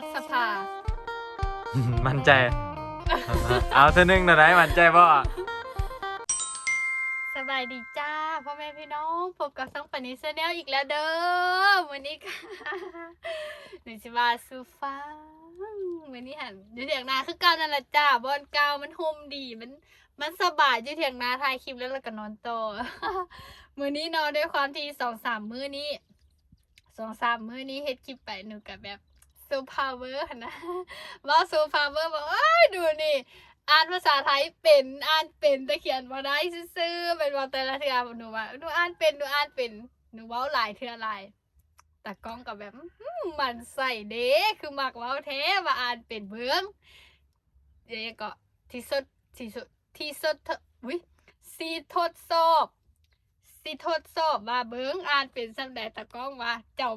รัฐสภา มั่นใจ เอาเธอหนึ่งหน่อยได้มั่นใจบ่สบายดีจ้าพ่อแม่พี่น้องพบกับช่องปนิเซเนลอีกแล้วเด้อวันนี้ค่ะหนูจะมาสูฟังวันนี้หันอยู่เถียงนาคือเก่านั่นแหละจ้าบอนเก่ามันโฮมดีมันมันสบายอยู่เถียงนาถ่ายคลิปแล้วเราก็นอนต่อมื้อนี้นอนด้วยความที่สองสามมื้อนี้สองสามมื้อนี้เฮ็ดคลิปไปหนูกับแบบ ซูพาวเวอร์นะว่าซูพาวเวอร์บอกเอ้ยดูนี่อ่านภาษาไทยเป็นอ่านเป็นแต่เขียนมาได้ซื่อๆเป็นว่าแต่ละเทือหนูว่าหนูอ่านเป็นหนูอ่านเป็นหนูเว้าหลายเทือหลายแต่กล้องกับแบบมันใส่เด้คือมักเว้าแท้ว่าอ่านเป็นเบื้องเดี๋ยวก็ที่สุดที่สุดที่สุดเถอะวิสีทดสอบ สีทดสอบว่าเบิ้งอ่านเป็นสำใดตะก้องว่า เจ้า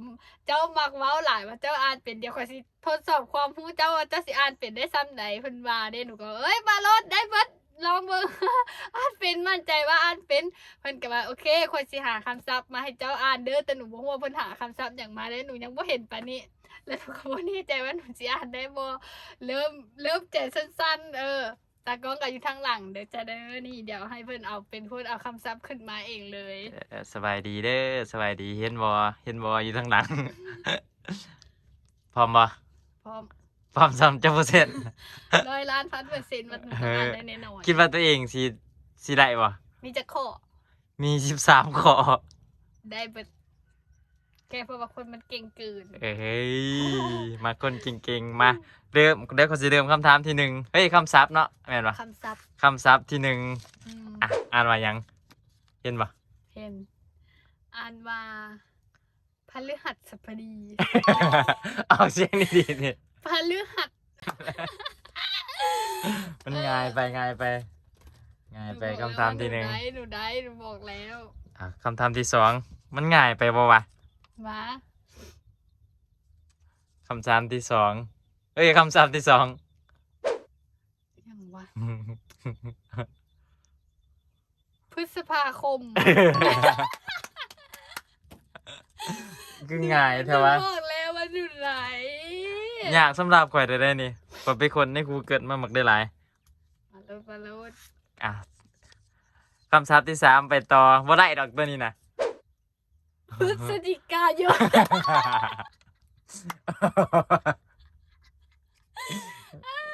เจ้ามักเว้าหลายว่าเจ้าอ่านเป็นเดี๋ยวค่อยสิทดสอบความรู้เจ้าว่าเจ้าสิอ่านเป็นได้ซ้ำใดเพิ่นว่าเด้หนูก็เอ้ยมาโลดได้เบิดลองเบิ่งอ่านเป็นมั่นใจว่าอ่านเป็นเพิ่นก็ว่าโอเคค่อยสิหาคำศัพท์มาให้เจ้าอ่านเด้อแต่หนูบ่ฮู้ว่าเพิ่นหาคำศัพท์หยังมาเด้หนูยังบ่เห็นปานนี้แล้วหนูก็บ่แน่ใจว่าหนูสิอ่านได้บ่เริ่มเริ่มใจสั้น ๆ เออ ตากล้องก็อยู่ทางหลังเดี๋ยวจะเด้อนี่เดี๋ยวให้เพิ่นเอาเป็นพูดเอาคำศัพท์ขึ้นมาเองเลยเอ่อสบายดีเด้อสบายดีเห็นบ่เห็นบ่อยู่ทางหลัง พร้อมบ่พร้อมพร้อมซ้ำเจ้าเปอร์เซ็นต์ร้อยล้านพันเปอร์เซ็นต์ว่าหนูต้องอ่านได้แน่นอนคิดว่าตัวเองสิสิได้บ่มีจะข้อมี13ข้อได้เบิด แกเพราะว่าคนมันเก่งเกินเอ้ยมาคนเก่งๆมาเริ่มเดี๋ยวเขาสิเริ่มคำถามที่หนึ่งเฮ้ยคำศัพท์เนาะแม่นบ่คำศัพท์คำศัพท์ที่หนึ่งอืมอะอ่านว่าหยังเห็นบ่เพนอ่านว่าพฤหัสบดี เอาเสียงดีๆนี่พฤหัสมันง่ายไปง่ายไปง่ายไปคำถามที่หนึ่งนูได้หนูได้หนูบอกแล้วอะคำถามที่สองมันง่ายไปบ่วะ มาคำถามที่สองเอ้ยคำถามที่สองอย่างวะพฤษภาคมคือง่ายเท่าวะหนูบอกแล้วว่าหนูไหลยากสำหรับข่อยได้ได้นี่ข่อยเป็นคนในกูเกิดมาหมักได้หลายมาลุดมาลุดอะคำศัพท์ที่สามไปต่อว่าได้ดอกตัวนี้นะ พฤศจิกายน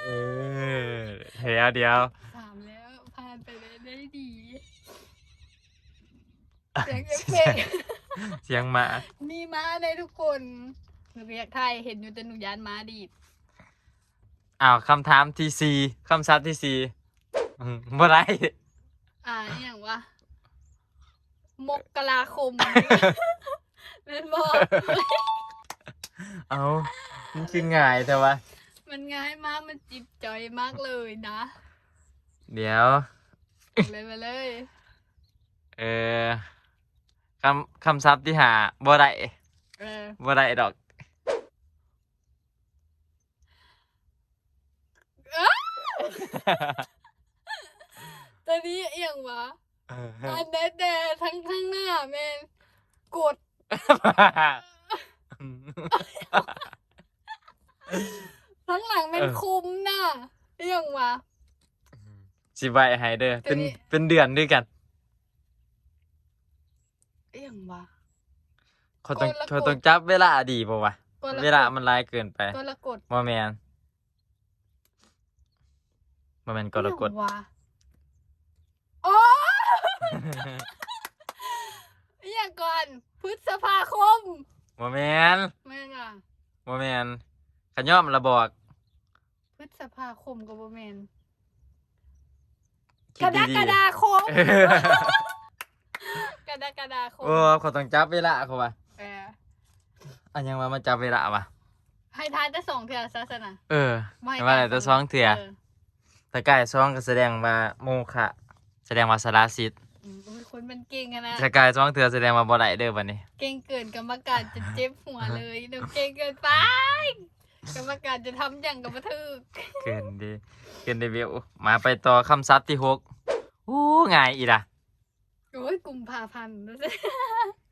เออเดี๋ยวเดี๋ยวสามแล้วผ่านไปเลยได้ดีเสียงเอฟเฟกต์เสียงหมา มีม้าในทุกคนหนูเรียกไทยเห็นอยู่แต่หนูยานม้าดีดอ้าวคำถามที่สี่คำศัพท์ที่สี่อืมบ่ได้อ่าอหย่างวะ มกราคมเป็นบอกเอามันคือง่ายแต่ว่า มันง่ายมากมันจิบจอยมากเลยนะเดี๋ยว เลยมาเลย เออคำคำศัพท์ที่หาบ่ได้เออบ่ได้ดอกตอนนี้อหย่างวะ อันแดดแดดทั้งข้างหน้าแมนกดทั้งหลังแมนเออ คุมน่ะอหย่างวะ สิใบให้เด้อเป็นตัวนี้เป็นเดือนด้วยกันอหย่างวะ เขาต้องกลกฎเขาต้องจับเวลาดีป่าวะกดเวลามันหลายเกินไปกดกดบ่แมนบ่แมนกรกฎอหยังวะโอ้ อหย่างก่อน พฤษภาคมบ่แมนแม่งอะ บ่แมนขย่อมระบอกพฤษภาคมกับโบแมนคิกดรดีกฎาคมๆเออกรกฎาคมโอ้เขาต้องจับเวลาเขาว่าเอออันยังว่ามาจับเวลาวะให้ทานจะส่งเถื่อศาสนาเออไม่ว่าอะไรตัวซองเถื่อแต่กายซองก็แสดงว่าโมฆะแสดงว่าสารสิทธิ์ อืมโอ้ยคนมันเก่งอะนะแต่กายซองเถื่อแสดงว่าบ่ได้เด้อบัดนี้ เก่งเกินกรรมการจะเจ็บหัวเลยหนูเก่งเกินไป กรรมการจะทำอย่างกับบัทึกเกินดีเกินดีวิวมาไปต่อคำศัพท์ที่หกอู้ง่ายอีล่ะโอ้ยกุมภาพันธ์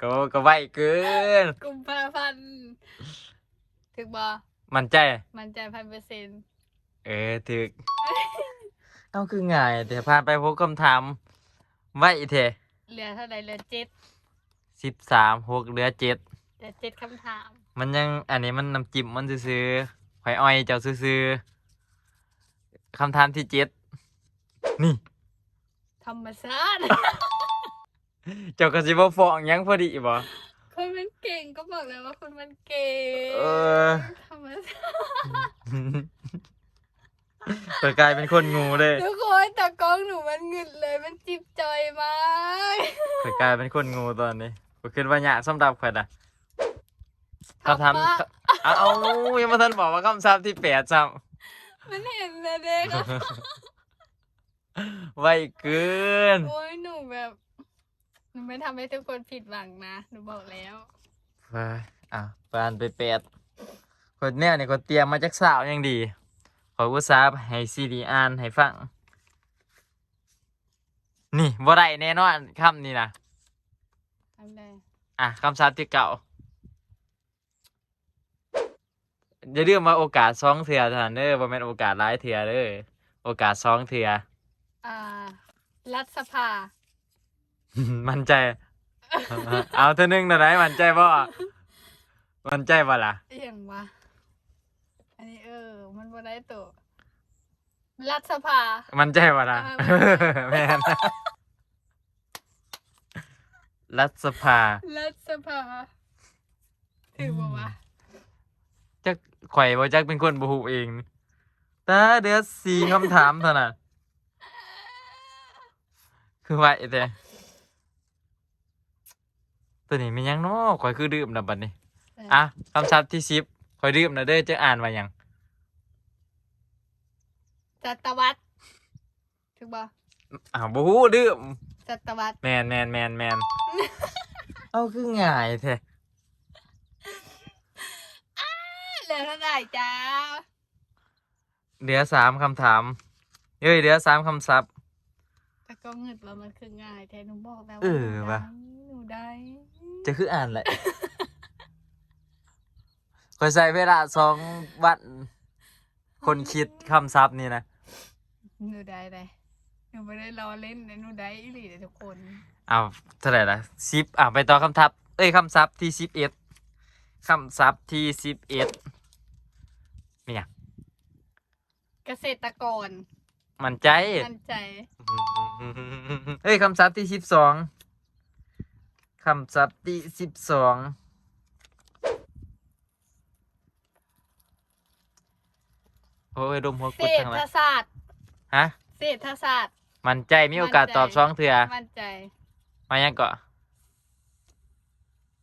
ก็ก็ไวเกินกุมภาพันธ์ถึกบอมันใจ มันใจพันเปอร์เซ็นต์เออถึก เอาคือง่ายแต่ผ่านไปพบคำถาม ไว้เทเหลือเท่าไหร่เหลือเจ็ดสิบสามหกเหลือเจ็ดเหลือเจ็ดคำถาม มันยังอันนี้มันน้ำจิ้มมันซื้อๆหอยอ้อยเจ้าซื้อๆคำถามที่เจ็ดนี่ ธรรมชาติ เจ้ากระสิบฟ้องหยังพอดีบ่ คนมันเก่งก็บอกเลยว่าคนมันเก่งเออ ธรรมชาติ เปิดกลายเป็นคนงูเลยทุกคนแต่กล้องหนูมันหงึดเลยมันจิบจอยมากเปิดกลายเป็นคนงูตอนนี้ก็คิดว่าหยากสำหรับข่อยนะเขาทำเอาเอายังมาทันบอกว่าคำศัพท์ที่แปดซ้มันเห็นเลยเด็กอะำไวเกินโอ้ยหนูแบบหนูไม่ทำให้ทุกคนผิดหวังนะหนูบอกแล้วไปอะปานไปแปดคนแนวเนี่ยคนเตรียมมาจากสาวยังดี ขออุตส่าห์ให้ซีดีอ่านให้ฟัง นี่บ่ได้แน่นอนคำนี้นะทำเลยอะคำศัพท์ที่เก่าอย่าลืมว่าโอกาสสองเถื่อเท่านั้นเด้อบ่แม่นโอกาสหลายเถื่อเด้อโอกาสสองเถื่ออ่า รัฐสภา มั่นใจ เอาเท่านึงหน่อยได้มั่นใจบ่มั่นใจบ่ล่ะเอียงวะอันนี้เออ มันบ่ได้ตัวรัฐสภา มั่นใจบ่ล่ะอ่าแม่นรัฐสภารัฐสภาถือบ่วะจักข่อยบ่จักเป็นคนบ่ฮู้เองตาเดือสี่คำถามเท่านั้นคือว่าไอ้แต่ตัวนี้มันยังเนาะข่อยคือดื่มนะบัดนี้ อะคำศัพท์ที่สิบข่อยดื่มนะเด้อจะอ่านว่าหยัง จัตวัตถูกบ่อ้าวบ่ฮู้ดื่มจัตวัตแมนแมนแมนแมนเอาคือง่ายแท้เหลือเท่าไหร่จ้าเหลือสามคำถามเอ้ยเหลือสามคำศัพท์แต่ก็เงิดว่ามันคือง่ายแต่หนูบอกแล้วเอว่าอหนูได้ว่ะหนูได้ จะคืออ่านแหละข่อยใส่เวลาสองวัน คนคิดคำศัพท์นี่นะหนูได้เลยหนูไม่ได้ล้อเล่นนะหนูได้อีหลีเลยทุกคนเอาเท่าไหร่ละสิบอะไปต่อคำทับ เอ้ยคำศัพท์ที่สิบเอ็ดคำศัพท์ที่สิบเอ็ดมีอย่างเกษตรกร มันใจ มั่นใจเฮ้ยคำศัพท์ที่สิบสองคำศัพท์ที่สิบสอง โอ้ยดมหัวเศกุดรษทั้งฐนั้นศาสตร์ฮะ เศรษฐศาสตร์ มันใจมีโอกาสมั่นใจ ตอบสองเถื่อมั่นใจ มายังเกาะ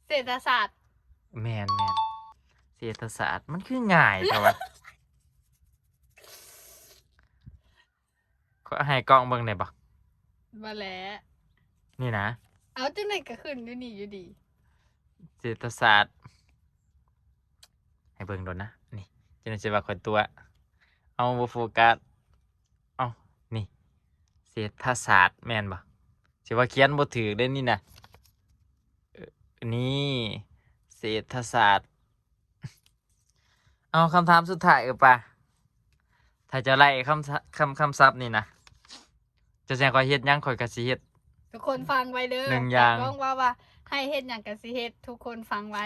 เศรษฐศาสตร์แมนแมนเศรษฐศาสตร์มันคือง่ายแต่ว่าก็ให้กล้องเบิ่งได้บ่มาแล้วนี่นะเอาจังไหนก็ขึ้นอยู่นี่อยู่ดี เศรษฐศาสตร์ ให้เบิ่งโดนนะ นี่จะได้สิว่าคนตัว เอาบ่โฟกัสเอานี่เศรษฐศาสตร์แม่นบ่สิว่าเขียนบ่ถือเด้นี่นะเอ่อนี่เศรษฐศาสตร์ เอาคำถามสุดท้ายเออปะถ้าจะไล่คำศัคำคำศัพท์นี่นะจะแจ้งข่อยเฮ็ดหยังข่อยก็สิเฮ็ดทุกคนฟังไว้เด้อหนึ่งอย่างแต่กล้องว่าว่า ให้เฮ็ดอย่างกสิเฮ็ดทุกคนฟังไว้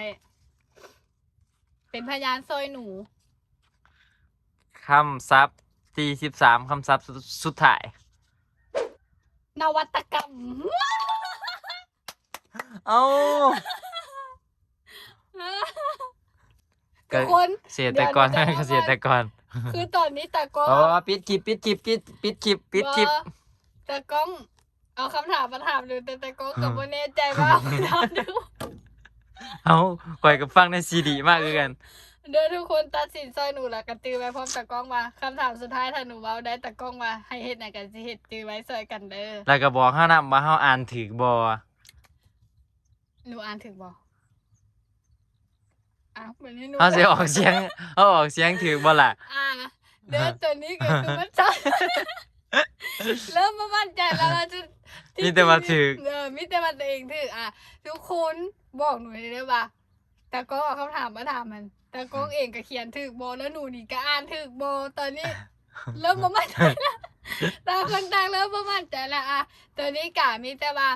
เป็นพยานซอยหนู คำศัพท์ที่สิบสามคำศัพท์สุดสุดท้าย นวัตกรรม เอาทุกคนเกษตรกรเดี๋ยวหนูจะเกษตรกรคือตอนนี้ตากล้องอ๋อปิดคลิปปิดคลิปปิดปิดคลิปปิดคลิป ว่าตากล้อง เอาคำถามมาถามดูแต่ตากล้องกับโมแน่ใจว่าเอาไปถามดูเอาข่อยกับฟังในซีดีมากคือกัน เดี๋ยวทุกคนตัดสินซอยหนูแล้วกันจือไว้พร้อมตากล้องมาคำถามสุดท้ายถ้าหนูเว้าได้ตากล้องมาให้เฮ็ดไหนกันสิเฮ็ดจือไว้ซอยกันเด้อแล้วก็บอกเฮานำว่าเฮาอ่านถูกบ่หนูอ่านถึงบ่อ้าววันนี้หนูเฮาสิออกเสียงเฮาออกเสียงถูกบ่ล่ะอ่าเดี๋ยวตัวนี้ก็คือมันใจเริ่มมามั่นใจแล้วเราจะมีแต่ว่าถูกเออมีแต่มาตัวเองถืออะทุกคนบอกหนูเลยได้ป่ะแต่ก็เอาคำถามมาถามมัน ตากล้องเองก็เขียนถึกโบแล้วหนูนี่ก็อ่านถึกโบตอนนี้ เริ่มประมาณใจแล้วต่างคนต่างเริ่มประมาณใจแล้วอะตอนนี้กะมีแต่ว่า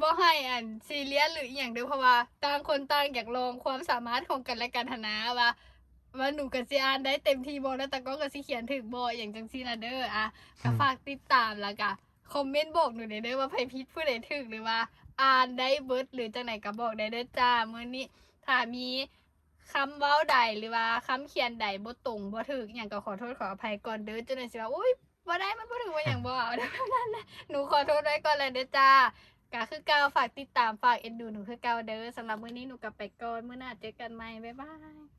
บ่ให้อันซีเรียสหรืออหย่างเดียวเพราะว่าต่างคนต่างอยากลองความสามารถของกันและกันหนนะว่าว่าหนูกับซีอ่านได้เต็มที่บ่แล้วแต่ก็กับซีเขียนถึกบ่อย่างจังซี่ละเด้ออะก็ฝากติดตามแล้วก็คอมเมนต์บอกหนูหน่อยเด้อว่าไผผิดผู้ใดถูกหรือว่าอ่านได้เบิดหรือจังไหนก็บอกได้เด้อจ้ามื้อนี้ถ้ามี คำเว้าใดหรือว่าคำเขียนใดบ่ตรงบ่ถูกอย่างก็ขอโทษขออภัยก่อนเด้อจังได๋สิว่าอุ้ยบ่ได้มันบ่ถูกว่าอยังบ่เอาเด้อนั่นนะหนูขอโทษไว้ก่อนเลยเด้อจ้าก็คือเก่าฝากติดตามฝากเอ็นดูหนูคือเก่าเด้อสำหรับมื้อนี้หนูกลับไปก่อนมื้อหน้าเจอกันใหม่บ๊ายบาย